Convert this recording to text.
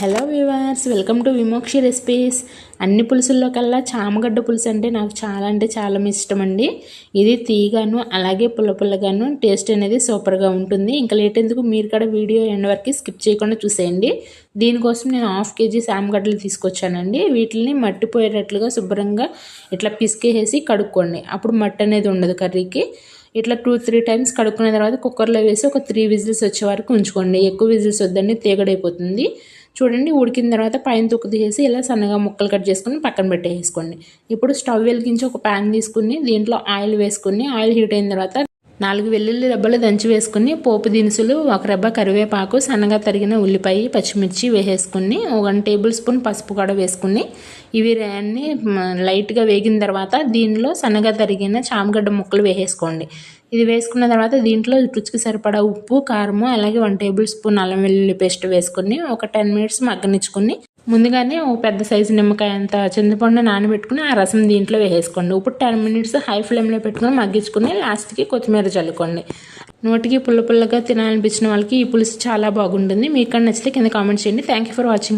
Hello viewers welcome to Vimokshi recipes అన్ని పులుసుల్లో కల్లా చామగడ్డ పులుసు అంటే నాకు చాలా అంటే చాలా ఇష్టం అండి. ఇది తీగాను అలాగే పుల్ల పుల్లగాను టేస్ట్ అనేది సూపర్గా ఉంటుంది. ఇంకా లేట్ ఎందుకు? మీరు కూడా వీడియో ఎండ్ వరకు స్కిప్ చేయకుండా చూసేయండి. దీనికోసం నేను హాఫ్ కేజీ చామగడ్డలు తీసుకొచ్చానండి. వీటిని మట్టిపోయేటట్లుగా శుభ్రంగా ఇట్లా పిసికేసి కడుక్కోండి. అప్పుడు మట్టి అనేది ఉండదు కర్రీకి. ఇట్లా టూ త్రీ టైమ్స్ కడుక్కున్న తర్వాత కుక్కర్లో వేసి ఒక త్రీ విజిల్స్ వచ్చే వరకు ఉంచుకోండి. ఎక్కువ విజిల్స్ వద్దండి తీగడైపోతుంది. చూడండి ఉడికిన తర్వాత పైన తొక్కు తీసేసి ఇలా సన్నగా ముక్కలు కట్ చేసుకుని పక్కన పెట్టేసుకోండి. ఇప్పుడు స్టవ్ వెలిగించి ఒక ప్యాన్ తీసుకుని దీంట్లో ఆయిల్ వేసుకుని ఆయిల్ హీట్ అయిన తర్వాత నాలుగు వెల్లుల్లి రెబ్బలు దంచి వేసుకుని పోపు దినుసులు ఒక రెబ్బ కరివేపాకు సన్నగా తరిగిన ఉల్లిపాయ పచ్చిమిర్చి వేసేసుకుని ఒక వన్ టేబుల్ స్పూన్ పసుపు కూడా వేసుకుని ఇవి అన్నీ లైట్గా వేగిన తర్వాత దీనిలో సన్నగా తరిగిన చామగడ్డ ముక్కలు వేసేసుకోండి. ఇది వేసుకున్న తర్వాత దీంట్లో రుచికి సరిపడా ఉప్పు కారము అలాగే వన్ టేబుల్ స్పూన్ అల్లం వెల్లుల్లి పేస్ట్ వేసుకుని ఒక టెన్ మినిట్స్ మగ్గనిచ్చుకుని ముందుగానే ఓ పెద్ద సైజు నిమ్మకాయ అంత చింతపండు నానబెట్టుకుని ఆ రసం దీంట్లో వేసేసుకోండి. ఇప్పుడు టెన్ మినిట్స్ హై ఫ్లేమ్లో పెట్టుకుని మగ్గించుకుని లాస్ట్కి కొత్తిమీర చల్లుకోండి. నోటికి పుల్ల పుల్లగా తినాలనిపించిన వాళ్ళకి ఈ పులుసు చాలా బాగుంటుంది. మీకు నచ్చితే కింద కామెంట్ చేయండి. Thank you for watching